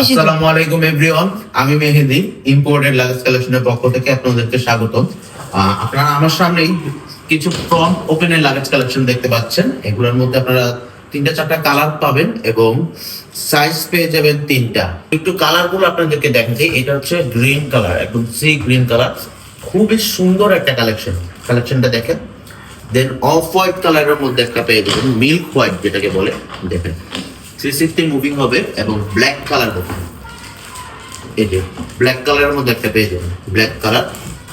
আসসালামু আলাইকুম এভরিওয়ান আমি মেহেদি ইম্পোর্টেড লাগেজ কালেকশনের পক্ষ থেকে আপনাদেরকে স্বাগত আপনারা আমার সামনেই কিছু ফ্রন্ট ওপেনের লাগেজ কালেকশন দেখতে পাচ্ছেন। এগুলোর মধ্যে আপনারা তিনটা, চারটা কালার পাবেন এবং সাইজ পেয়ে যাবেন তিনটা। একটু কালারগুলো আপনাদেরকে দেখাচ্ছি। এটা হচ্ছে গ্রিন কালার একদম সি গ্রিন কালার খুবই সুন্দর একটা কালেকশন কালেকশনটা দেখেন। দেন অফ হোয়াইট কালারের মধ্যে একটা পেয়ে যাবেন মিল্ক হোয়াইট যেটাকে বলে। দেখেন। থ্রি সিক্সটি মুভিং হবে এবং ব্ল্যাক কালার হবে। এই যে ব্ল্যাক কালারের মধ্যে একটা পেয়ে যাবেন ব্ল্যাক কালার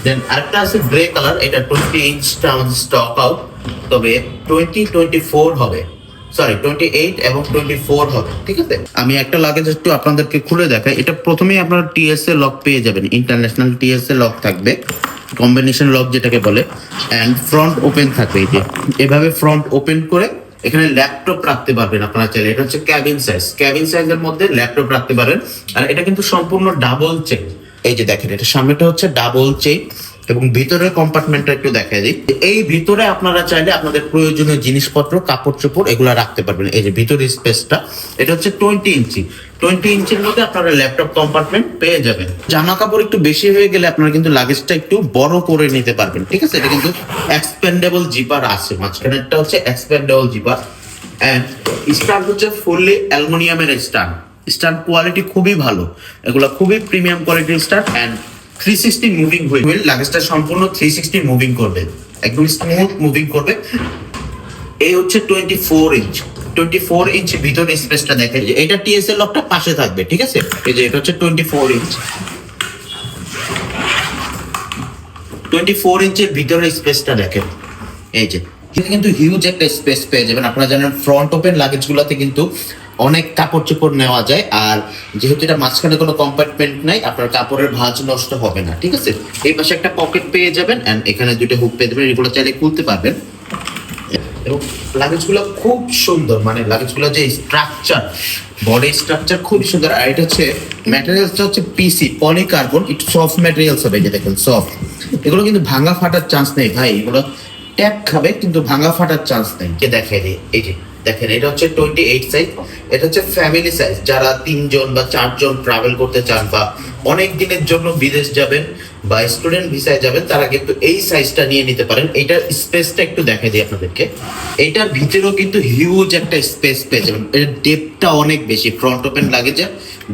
দেন আরেকটা আছে গ্রে কালার এটা টোয়েন্টি ইঞ্চটা আমাদের স্টক আউট তবে টোয়েন্টি টোয়েন্টি ফোর হবে। সরি টোয়েন্টি এইট এবং টোয়েন্টি ফোর হবে, ঠিক আছে? আমি একটা লাগেজ একটু আপনাদেরকে খুলে দেখাই। এটা প্রথমেই আপনারা টিএসএ লক পেয়ে যাবেন ইন্টারন্যাশনাল টিএসএ লক থাকবে কম্বিনেশন লক যেটাকে বলে অ্যান্ড ফ্রন্ট ওপেন থাকবে। এই যে, এভাবে ফ্রন্ট ওপেন করে এখানে ল্যাপটপ রাখতে পারবেন আপনারা চাইলে। এটা হচ্ছে ক্যাবিন সাইজ ক্যাবিন সাইজের মধ্যে ল্যাপটপ রাখতে পারেন। আর এটা কিন্তু সম্পূর্ণ ডাবল চেক এই যে দেখেন, এটা সামনেটা হচ্ছে ডাবল চেক এবং ভিতরের কম্পার্টমেন্টটা একটু দেখাই দিই। এই ভিতরে আপনারা চাইলে আপনাদের প্রয়োজনীয় জিনিসপত্র, কাপড় চোপড় এগুলো রাখতে পারবেন। এই যে ভিতরের স্পেসটা, এটা হচ্ছে টোয়েন্টি ইঞ্চি। টোয়েন্টি ইঞ্চির মধ্যে আপনারা ল্যাপটপ কম্পার্টমেন্ট পেয়ে যাবেন। জামা কাপড় একটু বেশি হয়ে গেলে আপনারা কিন্তু লাগেজটা একটু বড় করে নিতে পারবেন, ঠিক আছে? এটা কিন্তু এক্সপেন্ডেবল জিপার আছে। মাঝখানেরটা হচ্ছে এক্সপেন্ডেবল জিপার অ্যান্ড স্টার হচ্ছে ফুললি অ্যালুমিনিয়ামের স্টার স্টার কোয়ালিটি খুবই ভালো। এগুলো খুবই প্রিমিয়াম কোয়ালিটির star and three sixty moving wheel লাগেজটা সম্পূর্ণ থ্রি সিক্সটি মুভিং করবে, একদম স্মুথ মুভিং করবে। এই হচ্ছে twenty four inch twenty four inch ভিতরে স্পেসটা দেখে এটা টিএসএল লকটা পাশে থাকবে, ঠিক আছে? এই যে এটা হচ্ছে twenty four inch twenty four ইঞ্চের ভিতরে স্পেসটা দেখেন, এই যে কিন্তু হিউজ একটা স্পেস পেয়ে যাবেন। আপনারা জানেন ফ্রন্ট ওপেন লাগেজ গুলাতে কিন্তু অনেক কাপড় চোপড় নেওয়া যায়, আর যেহেতু এটা মাঝখানে কোনো কম্পার্টমেন্ট নাই, আপনার কাপড়ের ভাঁজ নষ্ট হবে না, ঠিক আছে? এই পাশে একটা পকেট পেয়ে যাবেন অ্যান্ড এখানে দুটো হুক পেয়ে যাবেন এগুলো চাইলে খুলতে পারবেন। এবং লাগেজগুলো খুব সুন্দর মানে লাগেজগুলো যে স্ট্রাকচার বডি স্ট্রাকচার খুব সুন্দর, আর এটা হচ্ছে ম্যাটেরিয়ালসটা হচ্ছে পিসি পলিকার্বন একটু সফট ম্যাটেরিয়ালস হবে যে দেখেন সফট এগুলো কিন্তু ভাঙা ফাটার চান্স নেই, ভাই, এগুলো ট্যাপ খাবে, কিন্তু ভাঙা ফাটার চান্স নেই। কে দেখে এই যে। দেখেন, এটা হচ্ছে টোয়েন্টি এইট সাইজ এটা হচ্ছে ফ্যামিলি সাইজ যারা তিনজন বা চারজন ট্রাভেল করতে চান বা অনেক দিনের জন্য বিদেশ যাবেন বা স্টুডেন্ট ভিসায় যাবেন, তারা কিন্তু এই সাইজটা নিয়ে নিতে পারেন। এইটার স্পেসটা একটু দেখে দিই আপনাদেরকে। এইটার ভিতরেও কিন্তু হিউজ একটা স্পেস পেয়ে যাবেন। এর ডেপটা অনেক বেশি ফ্রন্ট ওপেন লাগে যে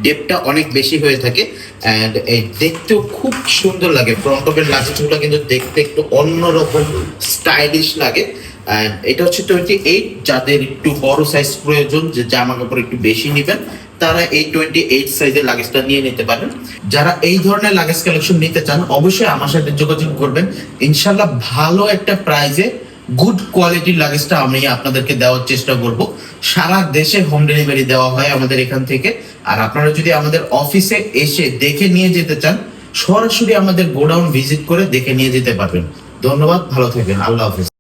ডেপটা অনেক বেশি হয়ে থাকে। অ্যান্ড এই দেখতেও খুব সুন্দর লাগে। ফ্রন্ট ওপেন লাগেজগুলো কিন্তু দেখতে একটু অন্যরকম স্টাইলিশ লাগে। এটা হচ্ছে টোয়েন্টি এইট যাদের একটু বড় সাইজ প্রয়োজন, যে জামা কাপড় একটু বেশি নেবেন, তারা এই টোয়েন্টি এইট সাইজের লাগেজটা নিয়ে নিতে পারেন। যারা এই ধরনের লাগেজ কালেকশন নিতে চান, অবশ্যই আমার সাথে যোগাযোগ করবেন। ইনশাল্লাহ ভালো একটা প্রাইজে গুড কোয়ালিটির লাগেজটা আমি আপনাদেরকে দেওয়ার চেষ্টা করব। সারা দেশে হোম ডেলিভারি দেওয়া হয় আমাদের এখান থেকে। আর আপনারা যদি আমাদের অফিসে এসে দেখে নিয়ে যেতে চান, সরাসরি আমাদের গোডাউন ভিজিট করে দেখে নিয়ে যেতে পারবেন। ধন্যবাদ, ভালো থাকবেন। আল্লাহ হাফিজ।